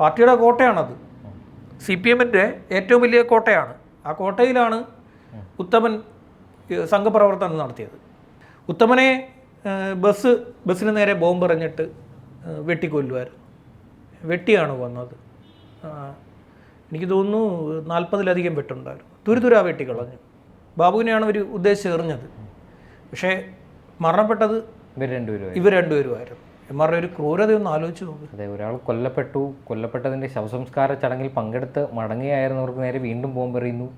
പാർട്ടിയുടെ കോട്ടയാണത്. C P എമ്മിന്റെ ഏറ്റവും വലിയ കോട്ടയാണ്. ആ കോട്ടയിലാണ് ഉത്തമൻ സംഘപ്രവർത്തനം നടത്തിയത്. ഉത്തമനെ ബസ് ബസ്സിന് നേരെ ബോംബെറിഞ്ഞിട്ട് വെട്ടിക്കൊല്ലുമായിരുന്നു വെട്ടിയാണ് വന്നത്. എനിക്ക് തോന്നുന്നു നാൽപ്പതിലധികം വെട്ടുണ്ടായിരുന്നു. തുരുതുരാ വെട്ടിക്കളഞ്ഞു. ബാബുവിനെയാണ് അവർ ഉദ്ദേശിച്ചെറിഞ്ഞത് പക്ഷേ മരണപ്പെട്ടത് ഇവർ രണ്ടുപേരും ഇവർ രണ്ടുപേരുമായിരുന്നു. ഇവന്മാരുടെ ഒരു ക്രൂരതയൊന്നും ആലോചിച്ച് നോക്ക്. അതെ ഒരാൾ കൊല്ലപ്പെട്ടു. കൊല്ലപ്പെട്ടതിന്റെ ശവസംസ്കാര ചടങ്ങിൽ പങ്കെടുത്ത് മടങ്ങിയായിരുന്നവർക്ക് നേരെ വീണ്ടും പോകാൻ പറയുന്നു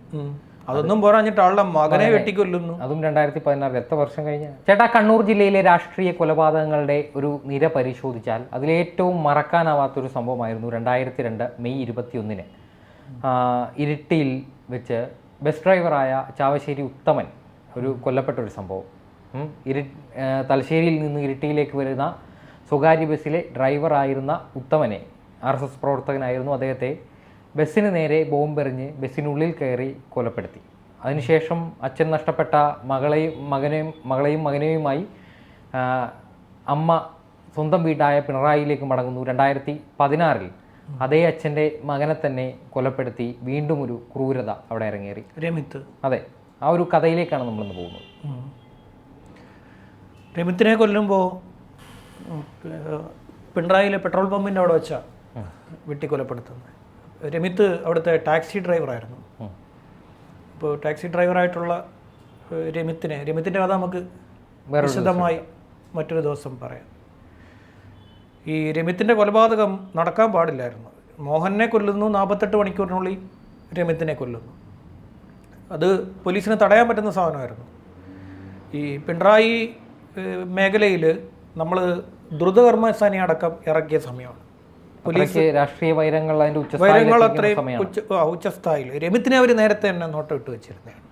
അതൊന്നും പോരാഞ്ഞിട്ട് ആളുടെ മകനെ വെട്ടിക്കൊല്ലുന്നു. അതും രണ്ടായിരത്തി പതിനാറിൽ എത്ര വർഷം കഴിഞ്ഞ? ചേട്ടാ കണ്ണൂർ ജില്ലയിലെ രാഷ്ട്രീയ കൊലപാതകങ്ങളുടെ ഒരു നിര പരിശോധിച്ചാൽ അതിലേറ്റവും മറക്കാനാവാത്തൊരു സംഭവമായിരുന്നു രണ്ടായിരത്തി രണ്ട് മെയ് ഇരുപത്തിയൊന്നിന്. ഇരിട്ടിയിൽ വെച്ച് ബസ് ഡ്രൈവറായ ചാവശ്ശേരി ഉത്തമൻ ഒരു കൊല്ലപ്പെട്ട ഒരു സംഭവം. ഇരി തലശ്ശേരിയിൽ നിന്ന് ഇരിട്ടിയിലേക്ക് വരുന്ന സ്വകാര്യ ബസ്സിലെ ഡ്രൈവറായിരുന്ന ഉത്തമനെ ആർ എസ് എസ് പ്രവർത്തകനായിരുന്നു അദ്ദേഹത്തെ ബസ്സിന് നേരെ ബോംബെറിഞ്ഞ് ബസ്സിനുള്ളിൽ കയറി കൊലപ്പെടുത്തി. അതിനുശേഷം അച്ഛൻ നഷ്ടപ്പെട്ട മകളെയും മകനെയും മകളെയും മകനെയുമായി അമ്മ സ്വന്തം വീടായ പിണറായിയിലേക്ക് മടങ്ങുന്നു. രണ്ടായിരത്തി പതിനാറിൽ അതേ അച്ഛന്റെ മകനെ തന്നെ കൊലപ്പെടുത്തി വീണ്ടും ഒരു ക്രൂരത അവിടെ ഇറങ്ങേറി രമിത്ത്. അതെ ആ ഒരു കഥയിലേക്കാണ് നമ്മളിന്ന് പോകുന്നത്. രമിത്തിനെ കൊല്ലുമ്പോൾ പിണറായിലെ പെട്രോൾ പമ്പിന്റെ അവിടെ വെച്ചാണ് വെട്ടിക്കൊലപ്പെടുത്തുന്നത് രമിത്ത് അവിടുത്തെ ടാക്സി ഡ്രൈവറായിരുന്നു. അപ്പോൾ ടാക്സി ഡ്രൈവറായിട്ടുള്ള രമിത്തിനെ രമിത്തിന്റെ കഥ നമുക്ക് വിശദമായി മറ്റൊരു ദിവസം പറയാം. ഈ രമിത്തിന്റെ കൊലപാതകം നടക്കാൻ പാടില്ലായിരുന്നു. മോഹനെ കൊല്ലുന്നു നാൽപ്പത്തെട്ട് മണിക്കൂറിനുള്ളിൽ രമിത്തിനെ കൊല്ലുന്നു. അത് പോലീസിന് തടയാൻ പറ്റുന്ന സാധനമായിരുന്നു. ഈ പിണറായി മേഖലയിൽ നമ്മൾ ദ്രുതകർമ്മസേന അടക്കം ഇറക്കിയ സമയമാണ്. പോലീസ് രാഷ്ട്രീയ വൈരങ്ങൾ അതിന്റെ വൈരങ്ങൾ അത്രയും ഉച്ച രമിത്തിനെ അവർ നേരത്തെ തന്നെ നോട്ടം ഇട്ട് വെച്ചിരുന്നതാണ്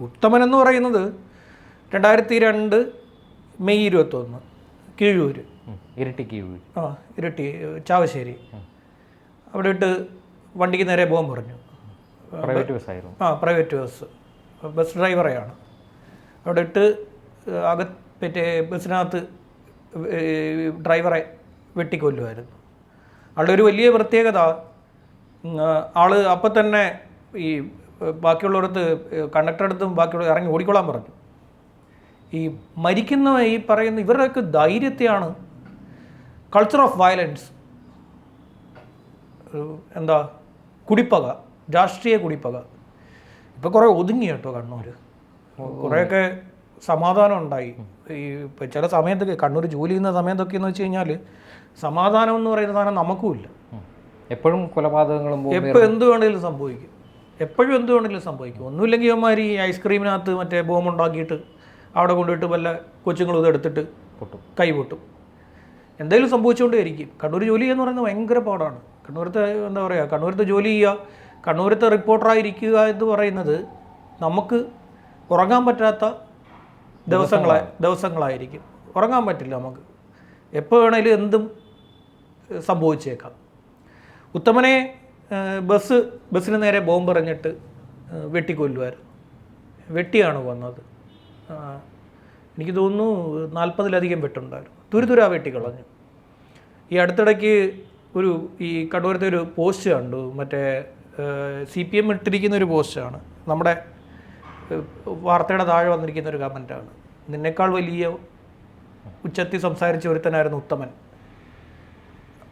ഉത്തമൻ എന്ന് പറയുന്നത് രണ്ടായിരത്തി രണ്ട് മെയ് ഇരുപത്തൊന്ന് കീഴൂര്. ഇരട്ടി കീഴൂര്. ആ ഇരട്ടി ചാവശ്ശേരി. അവിടെ ഇട്ട് വണ്ടിക്ക് നേരെ പോകാൻ പറഞ്ഞു. പ്രൈവറ്റ് ബസ്സായിരുന്നു. ആ പ്രൈവറ്റ് ബസ് ബസ് ഡ്രൈവറെയാണ്. അവിടെ ഇട്ട് അകത്ത് മറ്റേ ബസ്സിനകത്ത് ഡ്രൈവറെ വെട്ടിക്കൊല്ലുമായിരുന്നു. ആളുടെ ഒരു വലിയ പ്രത്യേകത ആൾ ആൾ അപ്പം തന്നെ ഈ ബാക്കിയുള്ളവരടുത്ത് കണ്ടക്ടറടുത്തും ബാക്കിയുള്ള ഇറങ്ങി ഓടിക്കൊള്ളാൻ പറഞ്ഞു. ഈ മരിക്കുന്ന ഈ പറയുന്ന ഇവരുടെയൊക്കെ ധൈര്യത്തെയാണ് കൾച്ചർ ഓഫ് വയലൻസ് എന്താ കുടിപ്പക രാഷ്ട്രീയ കുടിപ്പക. ഇപ്പോൾ കുറേ ഒതുങ്ങി കേട്ടോ കണ്ണൂർ കുറേയൊക്കെ സമാധാനം ഉണ്ടായി. ഈ ചില സമയത്തൊക്കെ കണ്ണൂർ ജോലി ചെയ്യുന്ന സമയത്തൊക്കെ എന്ന് വെച്ച് കഴിഞ്ഞാൽ സമാധാനം എന്ന് പറയുന്ന സാധനം നമുക്കുമില്ല. എപ്പോഴും കൊലപാതകങ്ങളും എപ്പോൾ എന്ത് വേണമെങ്കിലും സംഭവിക്കും. എപ്പോഴും എന്ത് വേണമെങ്കിലും സംഭവിക്കും. ഒന്നുമില്ലെങ്കിൽ അവന്മാർ ഈ ഐസ്ക്രീമിനകത്ത് മറ്റേ ബോംബുണ്ടാക്കിയിട്ട് അവിടെ കൊണ്ടുപോയിട്ട് വല്ല കൊച്ചുങ്ങളും ഇതെടുത്തിട്ട് പൊട്ടും. കൈ പൊട്ടും എന്തെങ്കിലും സംഭവിച്ചുകൊണ്ടേയിരിക്കും. കണ്ണൂർ ജോലി എന്ന് പറയുന്നത് ഭയങ്കര പാടാണ്. കണ്ണൂരത്തെ എന്താ പറയുക കണ്ണൂരത്തെ ജോലി ചെയ്യുക കണ്ണൂരത്തെ റിപ്പോർട്ടറായിരിക്കുക എന്ന് പറയുന്നത് നമുക്ക് ഉറങ്ങാൻ പറ്റാത്ത ദിവസങ്ങളായി. ദിവസങ്ങളായിരിക്കും. ഉറങ്ങാൻ പറ്റില്ല നമുക്ക്. എപ്പോൾ വേണേലും എന്തും സംഭവിച്ചേക്കാം. ഉത്തമനെ ബസ് ബസ്സിന് നേരെ ബോംബെറിഞ്ഞിട്ട് എറിഞ്ഞിട്ട് വെട്ടിക്കൊല്ലുമായിരുന്നു വെട്ടിയാണ് വന്നത്. എനിക്ക് തോന്നുന്നു നാൽപ്പതിലധികം വെട്ടുണ്ടായിരുന്നു. തുരുതുരാ വെട്ടിക്കളഞ്ഞു. ഈ അടുത്തിടയ്ക്ക് ഒരു ഈ കടുവരത്തെ ഒരു പോസ്റ്റ് കണ്ടു. മറ്റേ സി പി എം ഇട്ടിരിക്കുന്ന ഒരു പോസ്റ്റാണ് നമ്മുടെ വാർത്തയുടെ താഴെ വന്നിരിക്കുന്ന ഒരു കമന്റാണ് നിന്നേക്കാൾ വലിയ ഉച്ചത്തിൽ സംസാരിച്ച ഒരുത്തനായിരുന്നു ഉത്തമൻ.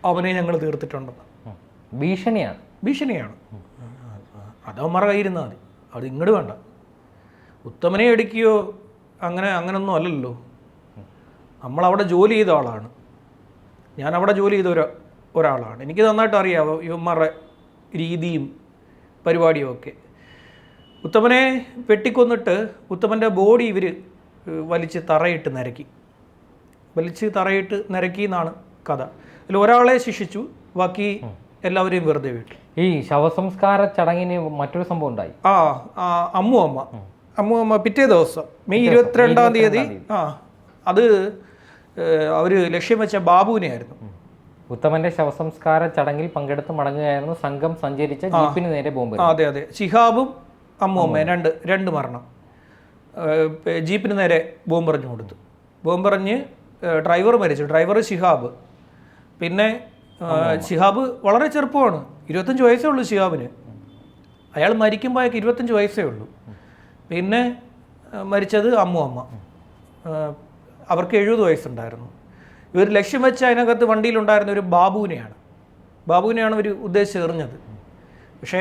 അവനെ ഞങ്ങൾ തീർത്തിട്ടുണ്ടെന്ന്. ഭീഷണിയാണ്. ഭീഷണിയാണ്. അത് അവന്മാരുടെ കയ്യിരുന്നാൽ മതി. അത് ഇങ്ങോട്ട് വേണ്ട. ഉത്തമനെ എടുക്കുകയോ അങ്ങനെ അങ്ങനൊന്നും അല്ലല്ലോ. നമ്മളവിടെ ജോലി ചെയ്ത ആളാണ്. ഞാൻ അവിടെ ജോലി ചെയ്ത ഒരു ഒരാളാണ്. എനിക്ക് നന്നായിട്ട് അറിയാം ഇവന്മാരുടെ രീതിയും പരിപാടിയും ഒക്കെ. ഉത്തമനെ വെട്ടിക്കൊന്നിട്ട് ഉത്തമന്റെ ബോഡി ഇവർ വലിച്ച് തറയിട്ട് നിരക്കി. വലിച്ച് തറയിട്ട് നിരക്കി എന്നാണ് കഥ. അതിൽ ഒരാളെ ശിക്ഷിച്ചു ബാക്കി എല്ലാവരെയും വെറുതെ വിട്ടു. ഈ ശവസംസ്കാര ചടങ്ങിന് മറ്റൊരു സംഭവം ഉണ്ടായി. ആ അമ്മു അമ്മ. അമ്മു അമ്മ പിറ്റേ ദിവസം മെയ് ഇരുപത്തിരണ്ടാം തീയതി. ആ അത് അവർ ലക്ഷ്യം വെച്ച ബാബുവിനെ ആയിരുന്നു ഉത്തമന്റെ ശവസംസ്കാര ചടങ്ങിൽ പങ്കെടുത്ത് മടങ്ങുകയായിരുന്നു സംഘം സഞ്ചരിച്ച ജീപ്പിന് നേരെ ബോംബ് അതെ അതെ. ശിഹാബും അമ്മു. രണ്ട് രണ്ട് മരണം. ജീപ്പിന് നേരെ ബോംബെറിഞ്ഞു കൊടുത്തു. ബോംബെറിഞ്ഞ് ഡ്രൈവർ മരിച്ചു. ഡ്രൈവർ ശിഹാബ്. പിന്നെ ഷിഹാബ് ശിഹാബ് വളരെ ചെറുപ്പമാണ്. ഇരുപത്തഞ്ച് വയസ്സേ ഉള്ളൂ ശിഹാബിന്. അയാൾ മരിക്കുമ്പോൾ അയാൾക്ക് ഇരുപത്തഞ്ച് വയസ്സേ ഉള്ളൂ. പിന്നെ മരിച്ചത് അമ്മു അമ്മ. അവർക്ക് എഴുപത് വയസ്സുണ്ടായിരുന്നു. ഇവർ ലക്ഷ്യം വെച്ച് അതിനകത്ത് വണ്ടിയിലുണ്ടായിരുന്ന ഒരു ബാബുവിനെയാണ്. ബാബുവിനെയാണ് ഇവർ ഉദ്ദേശിച്ചെറിഞ്ഞത് പക്ഷേ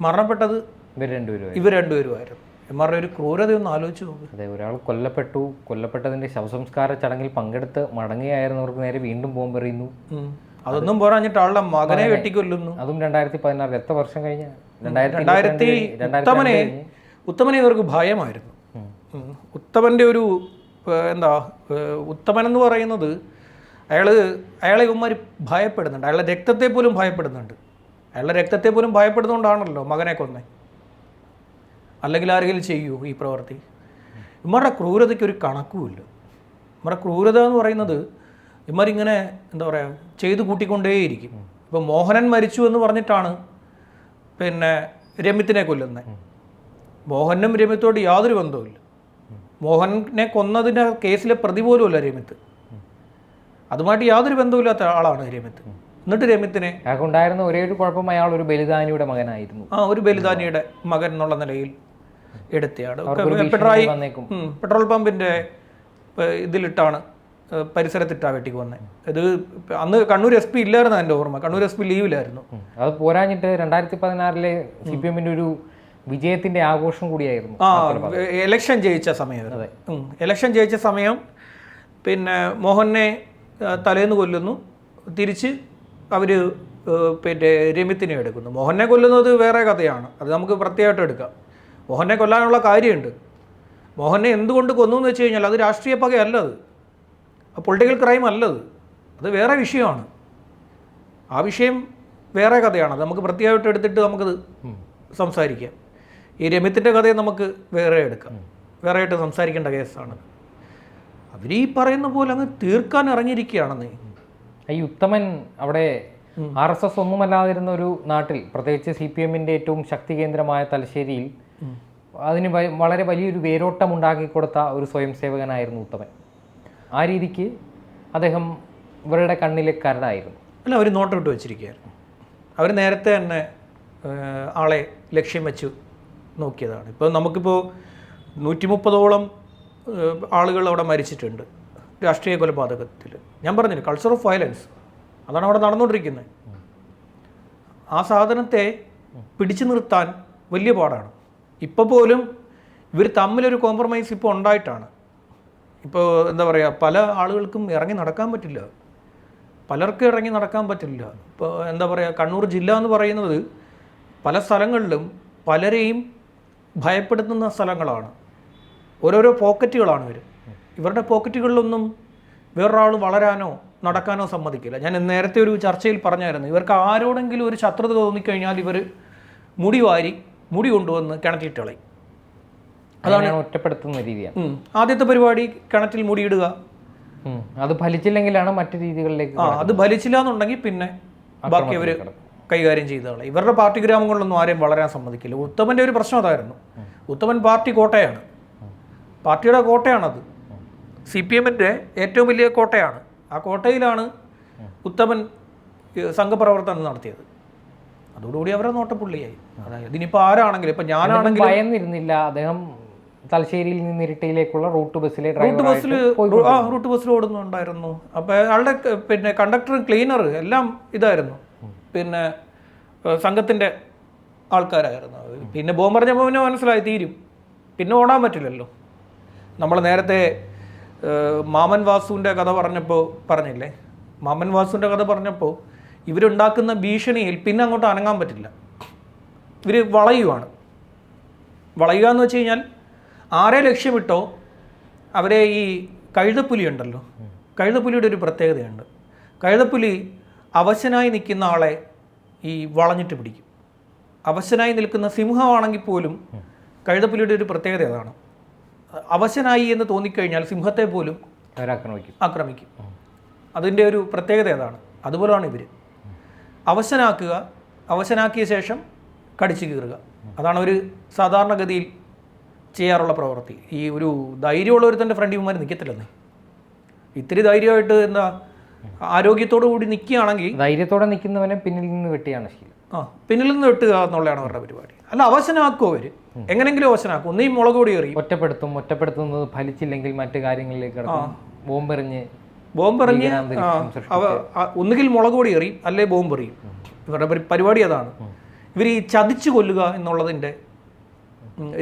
മരണപ്പെട്ടത് ഇവർ രണ്ടുപേരും ഇവർ രണ്ടുപേരുമായിരുന്നു. ഇവന്മാരുടെ ഒരു ക്രൂരതയൊന്നും ആലോചിച്ച് നോക്ക്. അതെ ഒരാൾ കൊല്ലപ്പെട്ടു. കൊല്ലപ്പെട്ടതിന്റെ ശവസംസ്കാര ചടങ്ങിൽ പങ്കെടുത്ത് മടങ്ങിയായിരുന്നവർക്ക് നേരെ വീണ്ടും ബോംബെറിയുന്നു പറയുന്നു അതൊന്നും പോരാഞ്ഞിട്ട് ആളുടെ മകനെ വെട്ടിക്കൊല്ലുന്നു. അതും രണ്ടായിരത്തി പതിനാറിൽ എത്ര വർഷം കഴിഞ്ഞ? രണ്ടായിരത്തി ഉത്തമനെ ഉത്തമനെ ഇവർക്ക് ഭയമായിരുന്നു. ഉത്തമന്റെ ഉത്തമന്റെ ഒരു എന്താ ഉത്തമൻ എന്ന് പറയുന്നത് അയാൾ അയാളെ ഇവന്മാർ ഭയപ്പെടുന്നുണ്ട്. അയാളുടെ രക്തത്തെ പോലും ഭയപ്പെടുന്നുണ്ട്. അയാളുടെ രക്തത്തെ പോലും ഭയപ്പെടുന്നുകൊണ്ടാണല്ലോ മകനെ കൊന്നേ. അല്ലെങ്കിൽ ആരെങ്കിലും ചെയ്യൂ ഈ പ്രവൃത്തി. ഇമ്മരുടെ ക്രൂരതയ്ക്ക് ഒരു കണക്കുമില്ല. ഇമ്മരുടെ ക്രൂരത എന്ന് പറയുന്നത് ഇമ്മരിങ്ങനെ എന്താ പറയുക ചെയ്തു കൂട്ടിക്കൊണ്ടേയിരിക്കും. ഇപ്പോൾ മോഹനൻ മരിച്ചു എന്ന് പറഞ്ഞിട്ടാണ് പിന്നെ രമിത്തിനെ കൊല്ലുന്നത് മോഹനും രമിത്തോട് യാതൊരു ബന്ധവുമില്ല. മോഹനെ കൊന്നതിന്റെ കേസിലെ പ്രതി പോലുമല്ല രമ്യത്ത് അതുമായിട്ട് യാതൊരു ബന്ധവുമില്ലാത്ത ആളാണ് രമിത്ത്. എന്നിട്ട് രമിത്തിനെ അയാൾക്കുണ്ടായിരുന്ന ഒരേ ഒരു കുഴപ്പം അയാൾ ഒരു ബലിദാനിയുടെ മകനായിരുന്നു. ആ ഒരു ബലിദാനിയുടെ മകൻ എന്നുള്ള നിലയിൽ എടുത്തയാണ് പെട്രോൾ പെട്രോൾ പമ്പിന്റെ ഇതിലിട്ടാണ് പരിസരത്തിട്ടാ വെട്ടിക്ക് വന്നത് ഇത് അന്ന് കണ്ണൂർ എസ് പി ഇല്ലായിരുന്നു എന്റെ ഓർമ്മ? കണ്ണൂർ എസ് പി ലീവിലായിരുന്നു. അത് പോരാഞ്ഞിട്ട് രണ്ടായിരത്തി പതിനാറിലെ സി പി എമ്മിന്റെ ഒരു വിജയത്തിന്റെ ആഘോഷം കൂടിയായിരുന്നു ആ എലക്ഷൻ ജയിച്ച സമയം എലക്ഷൻ ജയിച്ച സമയം പിന്നെ മോഹനെ തലേന്ന് കൊല്ലുന്നു. തിരിച്ച് അവർ പിന്നെ രമിത്തിനെ എടുക്കുന്നു. മോഹനെ കൊല്ലുന്നത് വേറെ കഥയാണ്. അത് നമുക്ക് പ്രത്യേകമായിട്ട് എടുക്കാം. മോഹനെ കൊല്ലാനുള്ള കാര്യമുണ്ട്. മോഹനെ എന്തുകൊണ്ട് കൊന്നു എന്ന് വെച്ച് കഴിഞ്ഞാൽ അത് രാഷ്ട്രീയ പകയല്ല അത്. പൊളിറ്റിക്കൽ ക്രൈം അല്ലത്. അത് വേറെ വിഷയമാണ്. ആ വിഷയം വേറെ കഥയാണ്. അത് നമുക്ക് പ്രത്യേകമായിട്ട് എടുത്തിട്ട് നമുക്കത് സംസാരിക്കാം. ഈ രമ്യത്തിന്റെ കഥയെ നമുക്ക് വേറെ എടുക്കാം. വേറെ ആയിട്ട് സംസാരിക്കേണ്ട കേസാണ്. അവർ ഈ പറയുന്ന പോലെ അങ്ങ് തീർക്കാൻ ഇറങ്ങിയിരിക്കുകയാണെന്ന്. ഈ ഉത്തമൻ അവിടെ ആർ എസ് എസ് ഒന്നുമല്ലാതിരുന്ന ഒരു നാട്ടിൽ പ്രത്യേകിച്ച് സി പി എമ്മിന്റെ ഏറ്റവും ശക്തി കേന്ദ്രമായ തലശ്ശേരിയിൽ അതിന് വളരെ വലിയൊരു വേരോട്ടം ഉണ്ടാക്കി കൊടുത്ത ഒരു സ്വയം സേവകനായിരുന്നു ഉത്തമൻ. ആ രീതിക്ക് അദ്ദേഹം ഇവരുടെ കണ്ണിലെ കരടായിരുന്നു. അല്ല അവർ നോട്ടമിട്ട് വെച്ചിരിക്കുകയായിരുന്നു. അവർ നേരത്തെ തന്നെ ആളെ ലക്ഷ്യം വെച്ച് നോക്കിയതാണ്. ഇപ്പോൾ നമുക്കിപ്പോൾ നൂറ്റി മുപ്പതോളം ആളുകൾ അവിടെ മരിച്ചിട്ടുണ്ട് രാഷ്ട്രീയ കൊലപാതകത്തിൽ ഞാൻ പറഞ്ഞില്ല കൾച്ചർ ഓഫ് വയലൻസ് അതാണ് അവിടെ നടന്നുകൊണ്ടിരിക്കുന്നത്. ആ സാധനത്തെ പിടിച്ചു നിർത്താൻ വലിയ പാടാണ്. ഇപ്പോൾ പോലും ഇവർ തമ്മിലൊരു കോംപ്രമൈസ് ഇപ്പോൾ ഉണ്ടായിട്ടാണ്. ഇപ്പോൾ എന്താ പറയുക പല ആളുകൾക്കും ഇറങ്ങി നടക്കാൻ പറ്റില്ല. പലർക്കും ഇറങ്ങി നടക്കാൻ പറ്റില്ല. ഇപ്പോൾ എന്താ പറയുക കണ്ണൂർ ജില്ല എന്ന് പറയുന്നത് പല സ്ഥലങ്ങളിലും പലരെയും ഭയപ്പെടുത്തുന്ന സ്ഥലങ്ങളാണ്. ഓരോരോ പോക്കറ്റുകളാണ് ഇവർ ഇവരുടെ പോക്കറ്റുകളിലൊന്നും വേറൊരാൾ വളരാനോ നടക്കാനോ സമ്മതിക്കില്ല. ഞാൻ നേരത്തെ ഒരു ചർച്ചയിൽ പറഞ്ഞായിരുന്നു ഇവർക്ക് ആരോടെങ്കിലും ഒരു ശത്രുത തോന്നിക്കഴിഞ്ഞാൽ ഇവർ മുടി വാരി മുടി കൊണ്ടുവന്ന് കിണറ്റിട്ട് കളയും. അതാണ് ഒറ്റപ്പെടുത്തുന്ന രീതിയാണ്. ആദ്യത്തെ പരിപാടി കിണറ്റിൽ മുടിയിടുക. അത് ഫലിച്ചില്ലെങ്കിലാണ് മറ്റു രീതികളിലേക്ക് ആ അത് ഫലിച്ചില്ല എന്നുണ്ടെങ്കിൽ പിന്നെ ബാക്കി അവർ കൈകാര്യം ചെയ്തതാണ് ഇവരുടെ പാർട്ടി ഗ്രാമങ്ങളിലൊന്നും ആരെയും വളരാൻ സമ്മതിക്കില്ല. ഉത്തമന്റെ ഒരു പ്രശ്നം അതായിരുന്നു. ഉത്തമൻ പാർട്ടി കോട്ടയാണ്. പാർട്ടിയുടെ കോട്ടയാണത്. സി പി എമ്മിന്റെ ഏറ്റവും വലിയ കോട്ടയാണ്. ആ കോട്ടയിലാണ് ഉത്തമൻ സംഘപ്രവർത്തനം നടത്തിയത്. അതോടുകൂടി അവരെ നോട്ടപ്പുള്ളിയായി ഇതിനിപ്പോൾ ആരാണെങ്കിലും ഇപ്പം ഞാനാണെങ്കിൽ ഭയന്നിരുന്നില്ല. അദ്ദേഹം തലശ്ശേരിയിൽ നിന്ന് ഇരിട്ടിയിലേക്കുള്ള റൂട്ട് ബസ്സിലെ റൂട്ട് ബസ്സിൽ ആ റൂട്ട് ബസ്സിൽ ഓടുന്നുണ്ടായിരുന്നു. അപ്പോൾ അയാളുടെ പിന്നെ കണ്ടക്ടർ ക്ലീനർ എല്ലാം ഇതായിരുന്നു. പിന്നെ സംഘത്തിന്റെ സംഘത്തിന്റെ ആൾക്കാരായിരുന്നു പിന്നെ പിന്നെ ബോംബറിഞ്ഞപ്പോൾ പിന്നെ മനസ്സിലായി തീരും. പിന്നെ ഓടാൻ പറ്റില്ലല്ലോ. നമ്മൾ നേരത്തെ മാമൻ വാസുവിന്റെ കഥ പറഞ്ഞപ്പോൾ പറഞ്ഞില്ലേ? മാമൻ വാസുവിന്റെ കഥ പറഞ്ഞപ്പോൾ ഇവരുണ്ടാക്കുന്ന ഭീഷണിയിൽ പിന്നെ അങ്ങോട്ട് അനങ്ങാൻ പറ്റില്ല. ഇവർ വളയുവാണ്. വളയുക എന്ന് വെച്ച് കഴിഞ്ഞാൽ ആരെ ലക്ഷ്യമിട്ടോ അവരെ ഈ കഴുതപ്പുലി ഉണ്ടല്ലോ. കഴുതപ്പുലിയുടെ ഒരു പ്രത്യേകതയുണ്ട്. കഴുതപ്പുലി അവശനായി നിൽക്കുന്ന ആളെ ഈ വളഞ്ഞിട്ട് പിടിക്കും. അവശനായി നിൽക്കുന്ന സിംഹമാണെങ്കിൽ പോലും കഴുതപ്പുലിയുടെ ഒരു പ്രത്യേകത അതാണ്. അവശനായി എന്ന് തോന്നിക്കഴിഞ്ഞാൽ സിംഹത്തെ പോലും ആക്രമിക്കും ആക്രമിക്കും. അതിന്റെ ഒരു പ്രത്യേകത അതാണ്. അതുപോലെയാണ് ഇവർ അവശനാക്കുക അവശനാക്കിയ ശേഷം കടിച്ചു കീറുക. അതാണ് ഒരു സാധാരണഗതിയിൽ ചെയ്യാറുള്ള പ്രവൃത്തി. ഈ ഒരു ധൈര്യമുള്ള ഒരുത്തന്റെ ഫ്രണ്ട് ഇവന്മാർ നിൽക്കത്തില്ലെന്നേ ഇത്തിരി ധൈര്യമായിട്ട് എന്താ ആരോഗ്യത്തോടു കൂടി നിൽക്കുകയാണെങ്കിൽ ധൈര്യത്തോടെ നിൽക്കുന്നവനെ പിന്നിൽ നിന്ന് വെട്ടിയാണ് ശീലം. ആ പിന്നിൽ നിന്ന് വെട്ടുക എന്നുള്ളതാണ് അവരുടെ പരിപാടി. അല്ല അവശനാക്കും അവർ എങ്ങനെങ്കിലും അവശനാക്കും ഒന്നീ മുളക് പൊടി എറിയും ഒറ്റപ്പെടുത്തും ഒറ്റപ്പെടുത്തുന്നത് ഫലിച്ചില്ലെങ്കിൽ മറ്റു കാര്യങ്ങളിലേക്ക് ബോംബെറിഞ്ഞ് ബോംബെറിഞ്ഞ് ഒന്നുകിൽ മുളക് പൊടി എറിയും അല്ലെ ബോംബെറിയും ഇവരുടെ പരിപാടി അതാണ്. ഇവർ ഈ ചതിച്ചു കൊല്ലുക എന്നുള്ളതിന്റെ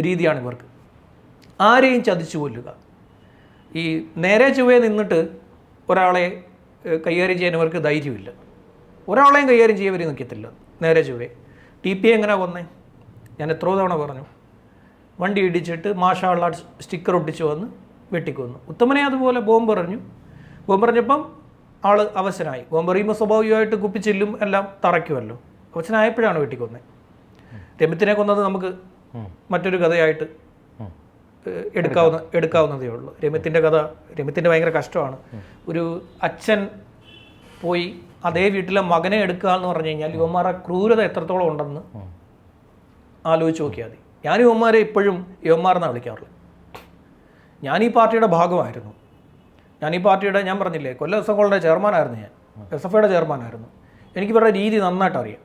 രീതിയാണ് ഇവർക്ക്. ആരെയും ചതിച്ചു കൊല്ലുക. ഈ നേരെ ചുവേ നിന്നിട്ട് ഒരാളെ കൈകാര്യം ചെയ്യാൻ ഇവർക്ക് ധൈര്യമില്ല. ഒരാളെയും കൈകാര്യം ചെയ്യാൻ ഇവർ നിൽക്കത്തില്ല നേരെ ചുവേ ടി പി എങ്ങനെ വന്നേ? ഞാൻ എത്രയോ തവണ പറഞ്ഞു. വണ്ടി ഇടിച്ചിട്ട് മാഷാള്ള സ്റ്റിക്കർ ഒട്ടിച്ച് വന്ന് വെട്ടിക്കൊന്നു. ഉത്തമനെ അതുപോലെ ബോംബ് എറിഞ്ഞു. ബോംബ് പറഞ്ഞപ്പം ആൾ അവശനായി. ബോംബ് പറയുമ്പോൾ സ്വാഭാവികമായിട്ട് കുപ്പിച്ചില്ലും എല്ലാം തറയ്ക്കുമല്ലോ. അവശനായപ്പോഴാണ് വെട്ടിക്കൊന്നത് രമിത്തിനെ കൊന്നത് നമുക്ക് മറ്റൊരു കഥയായിട്ട് എടുക്കാവുന്ന എടുക്കാവുന്നതേ ഉള്ളൂ. രമ്യത്തിന്റെ കഥ രമ്യത്തിന്റെ ഭയങ്കര കഷ്ടമാണ്. ഒരു അച്ഛൻ പോയി അതേ വീട്ടിലെ മകനെ എടുക്കുക എന്ന് പറഞ്ഞു കഴിഞ്ഞാൽ യുവന്മാരുടെ ക്രൂരത എത്രത്തോളം ഉണ്ടെന്ന് ആലോചിച്ച് നോക്കിയാൽ മതി. ഞാൻ യുവന്മാരെ ഇപ്പോഴും യുവന്മാരെന്നാണ് വിളിക്കാറുള്ളത്. ഞാൻ ഈ പാർട്ടിയുടെ ഭാഗമായിരുന്നു. ഞാൻ ഈ പാർട്ടിയുടെ ഞാൻ പറഞ്ഞില്ലേ കൊല്ലം എസ് എഫ് ചെയർമാനായിരുന്നു ഞാൻ. എസ് എഫ് ഐയുടെ ചെയർമാനായിരുന്നു. എനിക്ക് ഇവരുടെ രീതി നന്നായിട്ട് അറിയാം.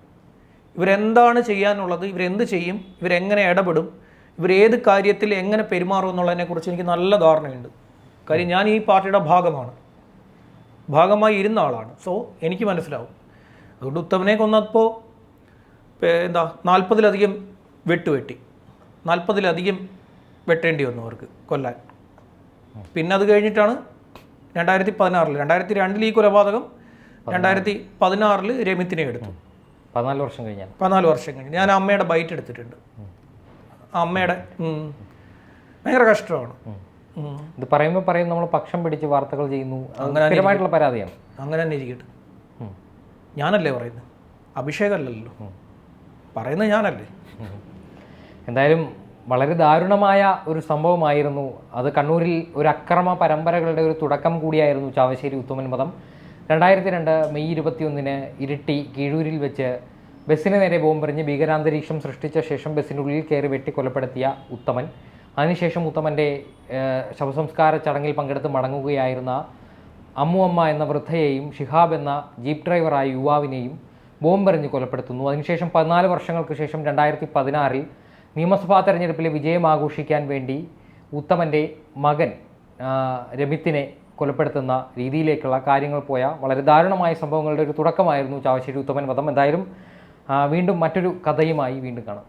ഇവരെന്താണ് ചെയ്യാനുള്ളത് ഇവരെന്ത് ചെയ്യും ഇവരെങ്ങനെ ഇടപെടും ഇവരേത് കാര്യത്തിൽ എങ്ങനെ പെരുമാറും എന്നുള്ളതിനെക്കുറിച്ച് എനിക്ക് നല്ല ധാരണയുണ്ട്. കാര്യം ഞാൻ ഈ പാർട്ടിയുടെ ഭാഗമാണ്. ഭാഗമായി ഇരുന്ന ആളാണ്. സോ എനിക്ക് മനസ്സിലാവും. അതുകൊണ്ട് ഉത്തമനെ കൊന്നപ്പോൾ എന്താ നാൽപ്പതിലധികം വെട്ടുവെട്ടി. നാൽപ്പതിലധികം വെട്ടേണ്ടി വന്നു അവർക്ക് കൊല്ലാൻ. പിന്നെ അത് കഴിഞ്ഞിട്ടാണ് രണ്ടായിരത്തി പതിനാറിൽ രണ്ടായിരത്തി രണ്ടിൽ ഈ കൊലപാതകം രണ്ടായിരത്തി പതിനാറിൽ രമിത്തിനെ എടുത്തു. പതിനാല് വർഷം കഴിഞ്ഞാൽ പതിനാല് വർഷം കഴിഞ്ഞ്. ഞാൻ അമ്മയുടെ ബൈറ്റ് എടുത്തിട്ടുണ്ട്. അമ്മയുടെ. ഭയങ്കര കഷ്ടമാണ്. ഇത് പറയുമ്പോൾ പറയും നമ്മൾ പക്ഷം പിടിച്ച് വാർത്തകൾ ചെയ്യുന്നു. അങ്ങനെ പരാതിയാണ്. അങ്ങനെ തന്നെ ഇരിക്കട്ടെ. ഞാനല്ലേ പറയുന്നത് അഭിഷേകമല്ലല്ലോ പറയുന്നത് ഞാനല്ലേ? എന്തായാലും വളരെ ദാരുണമായ ഒരു സംഭവമായിരുന്നു. അത് കണ്ണൂരിൽ ഒരു അക്രമ പരമ്പരകളുടെ ഒരു തുടക്കം കൂടിയായിരുന്നു ചാവശ്ശേരി ഉത്തമൻ മതം. രണ്ടായിരത്തി രണ്ട് മെയ് ഇരുപത്തിയൊന്നിന് ഇരിട്ടി കീഴൂരിൽ വെച്ച് ബസ്സിന് നേരെ ബോംബെറിഞ്ഞ് ഭീകരാന്തരീക്ഷം സൃഷ്ടിച്ച ശേഷം ബസ്സിനുള്ളിൽ കയറി വെട്ടി കൊലപ്പെടുത്തിയ ഉത്തമൻ. അതിനുശേഷം ഉത്തമന്റെ ശവസംസ്കാര ചടങ്ങിൽ പങ്കെടുത്ത് മടങ്ങുകയായിരുന്ന അമ്മു അമ്മ എന്ന വൃദ്ധയെയും ഷിഹാബ് എന്ന ജീപ്പ് ഡ്രൈവറായ യുവാവിനെയും ബോംബെറിഞ്ഞ് കൊലപ്പെടുത്തുന്നു. അതിനുശേഷം പതിനാല് വർഷങ്ങൾക്ക് ശേഷം രണ്ടായിരത്തി പതിനാറിൽ നിയമസഭാ തെരഞ്ഞെടുപ്പിലെ വിജയം ആഘോഷിക്കാൻ വേണ്ടി ഉത്തമന്റെ മകൻ രമിത്തിനെ കൊലപ്പെടുത്തുന്ന രീതിയിലേക്കുള്ള കാര്യങ്ങൾ പോയ വളരെ ദാരുണമായ സംഭവങ്ങളുടെ ഒരു തുടക്കമായിരുന്നു ചാവശ്ശേരി ഉത്തമൻ വധം. എന്തായാലും വീണ്ടും മറ്റൊരു കഥയുമായി വീണ്ടും കാണാം.